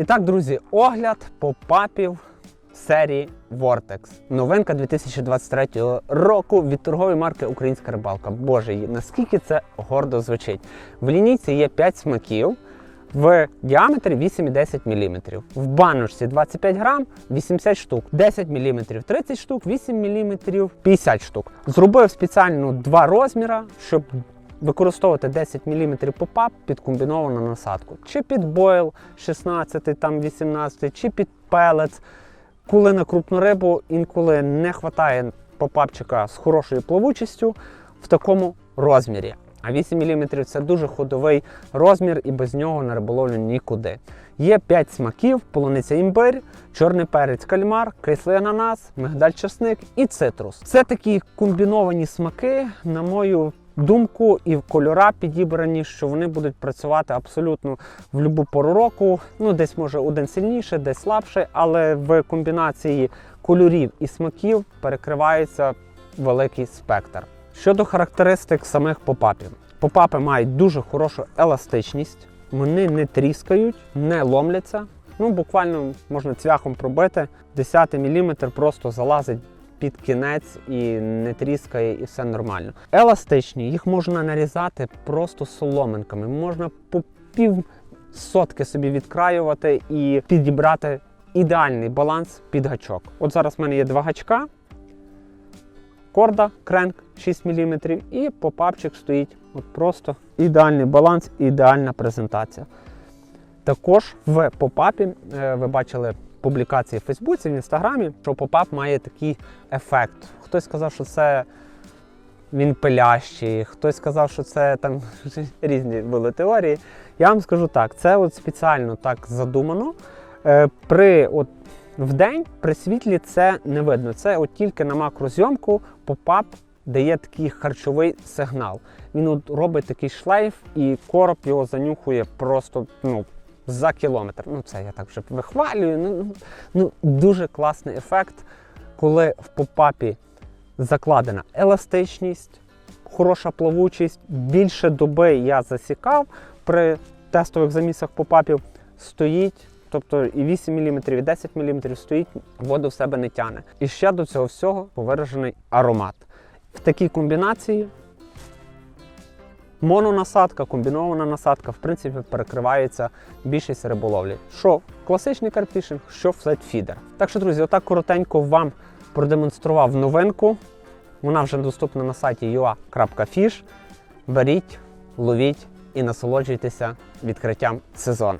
І так, друзі, огляд попапів серії Vortex. Новинка 2023 року від торгової марки Українська рибалка. Боже, наскільки це гордо звучить. В лінійці є 5 смаків. В діаметрі 8,10 мм. В баночці 25 грам 80 штук, 10 мм 30 штук, 8 мм 50 штук. Зробив спеціально два розміри, щоб використовувати 10 мм попап під комбіновану насадку. Чи під бойл 16, там 18, чи під пелець. Коли на крупну рибу інколи не вистачає попапчика з хорошою плавучістю в такому розмірі. А 8 мм це дуже ходовий розмір і без нього на риболовлю нікуди. Є 5 смаків: полуниця імбир, чорний перець кальмар, кислий ананас, мигдаль часник і цитрус. Це такі комбіновані смаки, на мою думку, і в кольора підібрані, що вони будуть працювати абсолютно в будь-яку пору року. Ну, десь може один сильніше, десь слабше, але в комбінації кольорів і смаків перекривається великий спектр. Щодо характеристик самих попапів, попапи мають дуже хорошу еластичність, вони не тріскають, не ломляться. Ну, буквально можна цвяхом пробити. 10 мм просто залазить під кінець і не тріскає, і все нормально. Еластичні, їх можна нарізати просто соломинками. Можна по пів сотки собі відкраювати і підібрати ідеальний баланс під гачок. От зараз в мене є два гачка корда, кренк 6 мм і попапчик стоїть. От Просто ідеальний баланс, ідеальна презентація. Також в попапі е, ви бачили публікації в Фейсбуці, в Інстаграмі, що попап має такий ефект. Хтось сказав, що це він пилящий, хтось сказав, що це там різні були теорії. Я вам скажу так, це от спеціально так задумано. Е, При от в день при світлі це не видно. Це от тільки на макрозйомку попап дає такий харчовий сигнал. Він от робить такий шлейф, і короб його занюхує просто ну, за кілометр. Ну, це я так вже вихвалюю. Ну, ну, ну, дуже класний ефект, коли в попапі закладена еластичність, хороша плавучість. Більше доби я засікав при тестових замісах попапів стоїть. Тобто і 8 мм, і 10 мм стоїть, воду в себе не тяне. І ще до цього всього повиражений аромат. В такій комбінації мононасадка, комбінована насадка, в принципі, перекривається більшість риболовлі. Що класичний карпфішинг, що флетфідер. Так що, друзі, отак коротенько вам продемонстрував новинку. Вона вже доступна на сайті ua.fish. Беріть, ловіть і насолоджуйтеся відкриттям сезону.